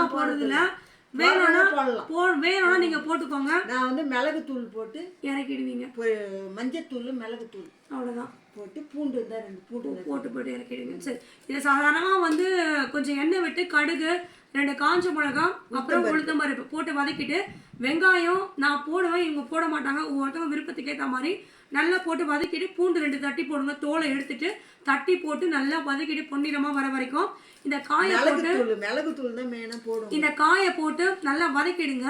அம்மா போடுறது இல்ல வேணும்னா போடலாம். போ வேணும்னா நீங்க போட்டுக்கோங்க. நான் வந்து மிளகு தூள் போட்டு இறக்கிடுவீங்க. மஞ்சத்தூள் மிளகு தூள் அவ்வளவுதான். போட்டு பூண்டு இருந்தால் ரெண்டு பூண்டு போட்டு போட்டு இறக்கிடுங்க சரி. இதை சாதாரணமாக வந்து கொஞ்சம் எண்ணெய் விட்டு கடுகு ரெண்டு காஞ்ச மிளகாய் அப்புறம் உளுத்தம் பருப்பு போட்டு வதக்கிட்டு வெங்காயம் நான் போடுவேன் இவங்க போட மாட்டாங்க. ஒவ்வொருத்தவங்க விருப்பத்துக்கு ஏற்ற மாதிரி நல்லா போட்டு வதக்கிட்டு பூண்டு ரெண்டு தட்டி போடுங்க. தோலை எடுத்துட்டு தட்டி போட்டு நல்லா வதக்கிட்டு பொன்னிறமா வர வரைக்கும் இந்த காயை போட்டு மிளகு தூள் தான் மெயினாக போடும் இந்த காயை போட்டு நல்லா வதக்கிடுங்க.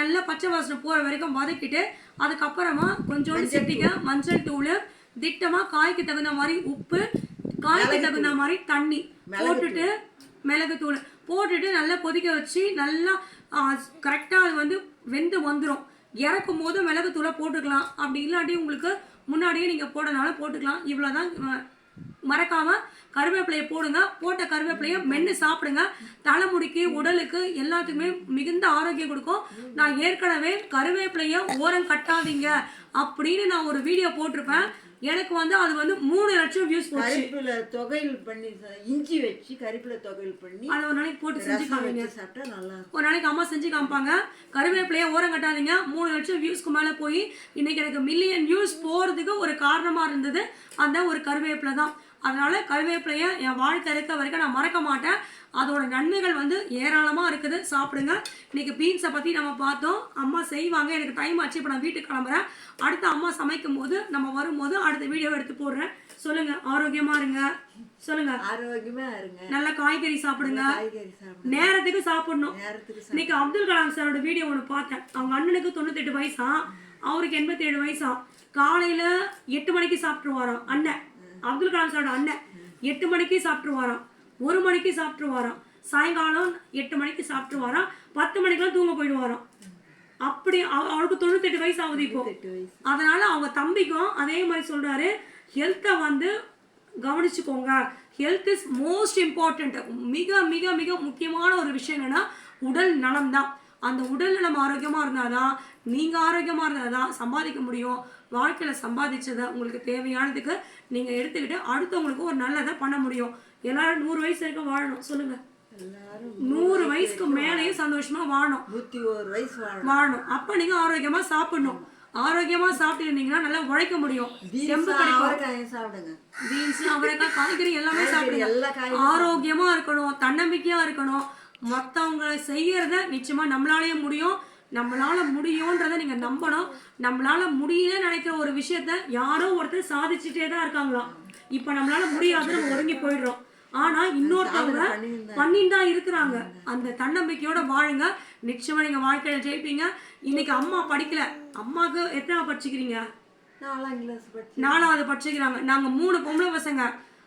நல்லா பச்சை வாசனை போற வரைக்கும் வதக்கிட்டு அதுக்கப்புறமா கொஞ்சோண்டு செட்டிக்க மஞ்சள் தூள் திட்டமா காய்க்கு தகுந்த மாதிரி உப்பு காய்க்கு தகுந்த மாதிரி தண்ணி போட்டுட்டு மிளகுத்தூள் போட்டுட்டு நல்லா கொதிக்க வச்சு நல்லா கரெக்டாக அது வந்து வெந்து வந்துடும் இறக்கும் போது மிளகுத்தூளை போட்டுக்கலாம். அப்படி இல்லாட்டி உங்களுக்கு முன்னாடியே நீங்கள் போடனாலும் போட்டுக்கலாம். இவ்வளோதான் மறக்காமல் கருவேப்பிலையை போடுங்க. போட்ட கருவேப்பிலையை மென்று சாப்பிடுங்க. தலைமுடிக்கு உடலுக்கு எல்லாத்துக்குமே மிகுந்த ஆரோக்கியம் கொடுக்கும். நான் ஏற்கனவே கருவேப்பிலையை ஓரம் கட்டாதீங்க அப்படின்னு நான் ஒரு வீடியோ போட்டிருப்பேன். எனக்கு வந்து அது வந்து மூணு லட்சம் வியூஸ் போச்சு. தொகையில் பண்ணி இஞ்சி வச்சு கறிப்பில் தொகையில் பண்ணி அதை ஒரு நாளைக்கு போட்டு செஞ்சு காமிங்க. சாப்பிட்டா நல்லா ஒரு நாளைக்கு அம்மா செஞ்சு காமிப்பாங்க. கருவேப்பிலையை ஓரம் கட்டாதீங்க. மூணு லட்சம் வியூஸ்க்கு மேலே போய் இன்னைக்கு எனக்கு மில்லியன் வியூஸ் போகிறதுக்கு ஒரு காரணமாக இருந்தது அந்த ஒரு கருவேப்பிலை தான். அதனால கருவேப்பிலையை என் வாழ்க்கை இருக்க வரைக்கும் நான் மறக்க மாட்டேன். அதோட நன்மைகள் வந்து ஏராளமாக இருக்குது. சாப்பிடுங்க. இன்னைக்கு பீன்ஸை பற்றி நம்ம பார்த்தோம். அம்மா செய்வாங்க. எனக்கு டைம் ஆச்சு. இப்போ நான் வீட்டுக்கு கிளம்புறேன். அடுத்து அம்மா சமைக்கும் போது நம்ம வரும்போது அடுத்த வீடியோ எடுத்து போடுறேன். சொல்லுங்க. ஆரோக்கியமா இருங்க. சொல்லுங்க. ஆரோக்கியமா இருங்க. நல்ல காய்கறி சாப்பிடுங்க. நேரத்துக்கு சாப்பிடணும். இன்னைக்கு அப்துல் கலாம் சாரோட வீடியோ ஒன்று பார்த்தேன். அவங்க அண்ணனுக்கு தொண்ணூத்தெட்டு வயசா? அவருக்கு எண்பத்தி ஏழு வயசா? காலையில எட்டு மணிக்கு சாப்பிட்டுருவாராம். அண்ணன். அப்துல் கலாம் சாரோட அண்ணன். எட்டு மணிக்கு சாப்பிட்டுருவாராம். ஒரு மணிக்கு சாப்பிட்டுருவாராம். சாயங்காலம் எட்டு மணிக்கு சாப்பிட்டுருவாராம். பத்து மணிக்கெல்லாம் தூங்க போயிடுவாராம். அப்படி அவ- அவருக்கு தொண்ணூத்தெட்டு வயசு ஆகுது இப்போ அதனால அவங்க தம்பிக்கும் அதே மாதிரி சொல்றாரு ஹெல்த்தை வந்து கவனிச்சுக்கோங்க. ஹெல்த் இஸ் மோஸ்ட் இம்பார்ட்டன்ட் மிக மிக மிக முக்கியமான ஒரு விஷயம் என்னன்னா உடல் நலம் தான் அந்த உடல் நலம் ஆரோக்கியமா இருந்தாதான் நீங்க ஆரோக்கியமா இருந்தாதான் சம்பாதிக்க முடியும். வாழ்க்கையில சம்பாதிச்சதை உங்களுக்கு தேவையானதுக்கு நீங்க எடுத்துக்கிட்டு அடுத்தவங்களுக்கு ஒரு நல்லதை பண்ண முடியும். எல்லாரும் நூறு வயசு வரைக்கும் வாழணும். சொல்லுங்க. எல்லாரும் நூறு வயசுக்கு மேலேயும் சந்தோஷமா வாழணும். நூத்தி ஒரு வயசு வாழணும். அப்ப நீங்க ஆரோக்கியமா சாப்பிடணும். ஆரோக்கியமா சாப்பிட்டு இருந்தீங்கன்னா நல்லா உழைக்க முடியும். சாப்பிடுங்க. பீன்ஸ் அவரைக்காய் காய்கறி எல்லாமே சாப்பிடுங்க. ஆரோக்கியமா இருக்கணும். தன்னம்பிக்கையா இருக்கணும். மத்தவங்க செய்யறத நிச்சயமா நம்மளாலேயே முடியும். நம்மளால முடியும்ன்றத நீங்க நம்பணும். நம்மளால முடியலன்னு நினைக்கிற ஒரு விஷயத்த யாரோ ஒருத்தர் சாதிச்சுட்டே தான் இருக்காங்களாம். இப்ப நம்மளால முடியாதுன்னு நம்ம ஒதுங்கி போயிடுறோம். ஆனா இன்னொருத்தவங்க பண்ணிட்டு தான் இருக்கிறாங்க. அந்த தன்னம்பிக்கையோட வாழுங்க. நிச்சயமா நீங்க வாழ்க்கையில ஜெயிப்பீங்க. இன்னைக்கு அம்மா படிக்கல. அம்மாக்கு எத்தனை படிச்சுக்கிறீங்க? நாலாவது படிச்சுக்கிறாங்க. நாங்க மூணு பொம்பளை பசங்க.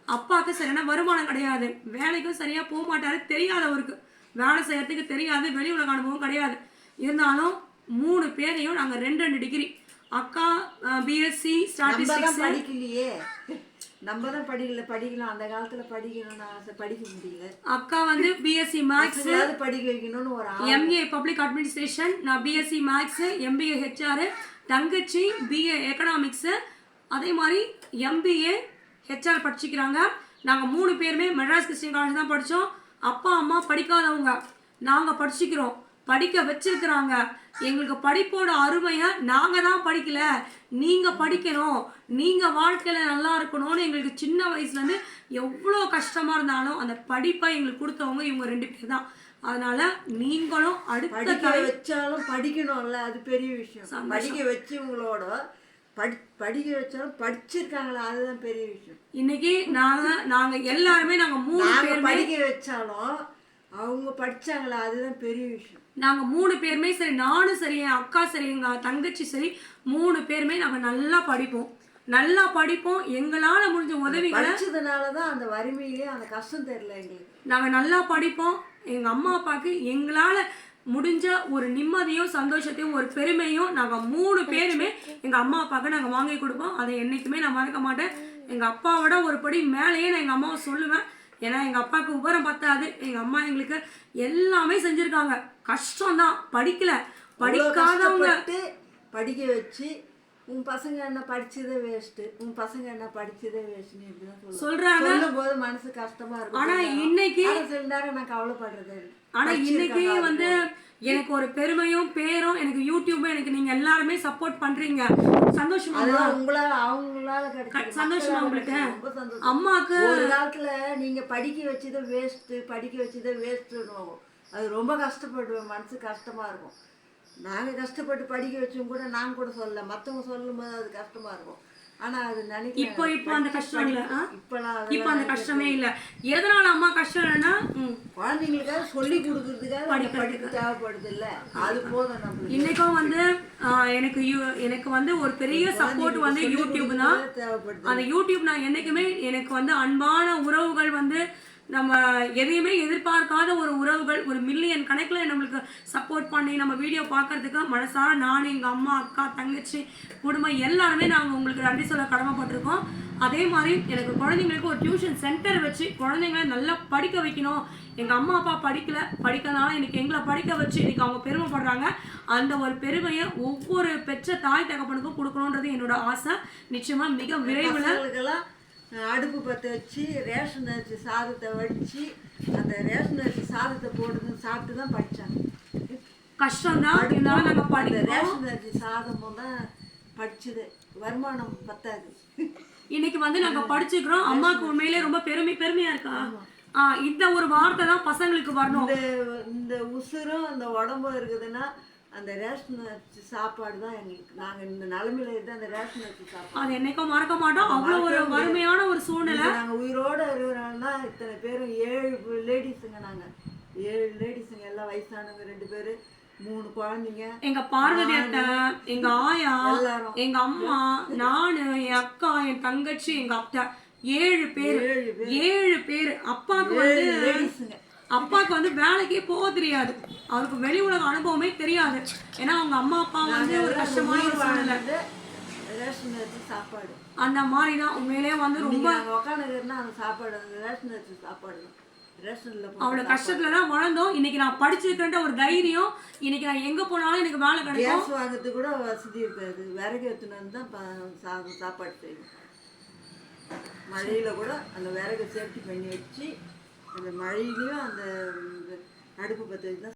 அப்பாவுக்கு சரியான வருமானம் கிடையாது. வேலைக்கும் சரியா போக மாட்டாரு. தெரியாது அவருக்கு வேலை செய்யறதுக்கு தெரியாது வெளி உலக அனுபவம் கிடையாது. இருந்தாலும் மூணு பேரையும் நாங்க ரெண்டு ரெண்டு டிகிரி அக்கா பிஎஸ்சி ஸ்டாட்டிஸ்டிக்ஸ் படிக்கலையே. நம்ம தான் படிக்கல படிக்கலாம் அந்த காலத்துல படிக்கணும்னு ஆசை படிக்க முடியல. அக்கா வந்து பிஎஸ்சி மேக்ஸ் படிக்க வைக்கணும்னு ஒரு எம்ஏ பப்ளிக் அட்மினிஸ்ட்ரேஷன் நான் பிஎஸ்சி மேக்ஸ் எம்பிஏ ஹெச்ஆர் தங்கச்சி பிஏ எக்கனாமிக்ஸ் அதே மாதிரி எம்பிஏ ஹெச்ஆர் படிச்சுக்கிறாங்க. நாங்கள் மூணு பேருமே மெட்ராஸ் கிறிஸ்டின் காலேஜ் தான் படித்தோம் அப்பா அம்மா படிக்காதவங்க. நாங்கள் படிச்சுக்கிறோம். படிக்க வச்சிருக்கிறாங்க. எங்களுக்கு படிப்போட அருமையை நாங்கள் தான் படிக்கல. நீங்கள் படிக்கணும். நீங்கள் வாழ்க்கையில் நல்லா இருக்கணும்னு எங்களுக்கு சின்ன வயசுலேருந்து எவ்வளோ கஷ்டமாக இருந்தாலும் அந்த படிப்பை எங்களுக்கு கொடுத்தவங்க இவங்க ரெண்டு பேர் தான். அதனால நீங்களும் அடுத்த வச்சாலும் படிக்கணும்ல அது பெரிய விஷயம். படிக்க வச்சவங்களோட படி படிக்க வச்சாலும் படிச்சிருக்காங்களா? அதுதான் பெரிய விஷயம். இன்னைக்கு நாங்க நாங்க எல்லாருமே நாங்க மூணு பேருமே படிக்க வச்சாலும் அவங்க படிச்சாங்களா? அதுதான் பெரிய விஷயம். நாங்க மூணு பேருமே சரி நானும் சரி என் அக்கா சரி எங்க தங்கச்சி சரி மூணு பேருமே நாங்க நல்லா படிப்போம். நல்லா படிப்போம். எங்களால முடிஞ்ச உதவிகளை படிச்சதுனாலதான் அந்த வறுமையிலே அந்த கஷ்டம் தெரியல எங்களுக்கு. நாங்க நல்லா படிப்போம். எங்க அம்மா அப்பாவுக்கு எங்களால முடிஞ்ச ஒரு நிம்மதியும் சந்தோஷத்தையும் ஒரு பெருமையும் நாங்க மூணு பேருமே எங்க அம்மா அப்பாவுக்கு நாங்க வாங்கி கொடுப்போம். அதை என்னைக்குமே நான் மறக்க மாட்டேன். எங்க அப்பாவோட ஒரு படி மேலேயே நான் எங்க அம்மாவை சொல்லுவேன். ஏன்னா எங்க அப்பாவுக்கு உபரம் பத்தாது. எங்க அம்மா எங்களுக்கு எல்லாமே செஞ்சிருக்காங்க. கஷ்டம் தான் படிக்கல படிக்காதவங்க படிக்க வச்சு உன் பசங்க என்ன படிச்சதே வேஸ்ட் உன் பசங்க என்ன படிச்சதே வேஸ்ட்னு இப்படிதான் சொல்லுவாங்க சொல்றாங்க. சொல்லும் போது மனசு கஷ்டமா இருக்கும் ஆனா. இன்னைக்கு சில நேரம் நான் கவலைப்படுறது. ஆனா இன்னைக்கு வந்து எனக்கு ஒரு பெருமையும் பேரும் எனக்கு யூடியூபும் எனக்கு நீங்க எல்லாருமே சப்போர்ட் பண்றீங்க. சந்தோஷமா உங்களால அவங்களால கிடைச்சது. சந்தோஷமா உங்களுக்கு? அம்மாக்கு ஒரு காலத்துல நீங்க படிக்க வச்சதே வேஸ்ட் படிக்க வச்சதே வேஸ்ட்னு அது ரொம்ப கஷ்டப்படுவேன். மனசு கஷ்டமா இருக்கும். நாங்க கஷ்டப்பட்டு படிக்க வச்சவங்க கூட நான் கூட சொல்லல. மத்தவங்க சொல்லும் போது அது கஷ்டமா இருக்கும். ஆனா அது நினைக்கிறேன். இப்போ இப்போ அந்த கஷ்டம் இல்ல. ஆ? இப்பெல்லாம் இப்போ அந்த கஷ்டமே இல்ல. எதனால அம்மா கஷ்டம் இல்லைன்னா குழந்தைங்களுக்காக சொல்லி கொடுக்கறதுக்காக படிப்பு தேவைப்படுது இல்ல. அது போதும் நம்மளுக்கு. இன்னைக்கும் வந்து எனக்கு எனக்கு வந்து ஒரு பெரிய சப்போர்ட் வந்து யூடியூப் தான் அந்த யூடியூப் நான் என்னைக்குமே எனக்கு வந்து அன்பான உறவுகள் வந்து நம்ம எதையுமே எதிர்பார்க்காத ஒரு உறவுகள் ஒரு மில்லியன் கணக்கில் நம்மளுக்கு சப்போர்ட் பண்ணி நம்ம வீடியோ பார்க்கறதுக்கு மனசார நான் எங்கள் அம்மா அக்கா தங்கச்சி குடும்பம் எல்லாருமே நாங்கள் உங்களுக்கு நன்றி சொல்ல கடமைப்பட்டிருக்கோம். அதே மாதிரி எனக்கு குழந்தைங்களுக்கு ஒரு டியூஷன் சென்டர் வச்சு குழந்தைங்கள நல்லா படிக்க வைக்கணும். எங்கள் அம்மா அப்பா படிக்கல படிக்கிறதுனால இன்னைக்கு எங்களை படிக்க வச்சு இன்னைக்கு அவங்க பெருமைப்படுறாங்க. அந்த ஒரு பெருமையை ஒவ்வொரு பெற்ற தாய் தகப்பனுக்கும் கொடுக்கணுன்றது என்னோட ஆசை. நிச்சயமா மிக விரைவில் அடுப்பு பற்ற வச்சு ரேஷன் அரிசி சாதத்தை வடித்து அந்த ரேஷன் அரிசி சாதத்தை போட்டு சாப்பிட்டு தான் படித்தாங்க கஷ்டம்தான் இருந்தாலும் நாங்கள் அந்த படிக்கிறோம். ரேஷன் அரிசி சாதமும் தான் படிச்சது. வருமானம் பத்தாது. இன்னைக்கு வந்து நாங்க படிச்சுக்கிறோம். அம்மாவுக்கு உண்மையிலே ரொம்ப பெருமை பெருமையா இருக்கா? இந்த ஒரு வார்த்தை தான் பசங்களுக்கு வரணும். இந்த உசுரும் அந்த உடம்பும் இருக்குதுன்னா அந்த ரேஷன் அரிசி சாப்பாடு தான் எங்களுக்கு. நாங்கள் இந்த நிலமையில இருந்து அந்த ரேஷன் அரிசி சாப்பாடு. அது என்னைக்கும் மறக்க மாட்டோம். அவ்வளவு ஒரு வறுமையான ஒரு சூழ்நிலை. நாங்கள் உயிரோட இருக்கிறோம்னா இத்தனை பேரும் ஏழு லேடிஸுங்க நாங்கள் ஏழு லேடிஸுங்க எல்லாம் வயசானவங்க ரெண்டு பேர் மூணு குழந்தைங்க எங்க பார்வதி அத்தை எங்க ஆயா. எங்க அம்மா நானு என் அக்கா என் தங்கச்சி எங்க அத்தை. ஏழு பேர். ஏழு பேர். அப்பாவுக்கு வந்து அப்பாவுக்கு வந்து வேலைக்கே போக தெரியாது. அவருக்கு வெளி உலக அனுபவமே தெரியாது. ஏன்னா அவங்க அம்மா அப்பா வந்து ஒரு கஷ்டமான ஒரு சூழ்நிலை. சாப்பாடு. அந்த மாதிரி தான் உண்மையிலேயே வந்து ரொம்ப உட்காந்துக்கிறதுனா அந்த சாப்பாடு ரேஷன் அரிசி சாப்பாடு அவ்வளவு கஷ்டத்துல தான் வளர்ந்தோம் இன்னைக்கு நான் படிச்சிருக்கேன்ற ஒரு தைரியம். இன்னைக்கு நான் எங்க போனாலும் எனக்கு வேலை கிடைக்கும். கேஸ் வாங்குறதுக்கு கூட வசதி இருக்காது. விறகு எடுத்துன்னு வந்து தான் சாப்பாடு செய்யணும். மழையில கூட அந்த விறகு சேஃப்டி பண்ணி வச்சு அந்த மழையிலையும் அந்த அடுப்பு பற்ற வச்சு தான்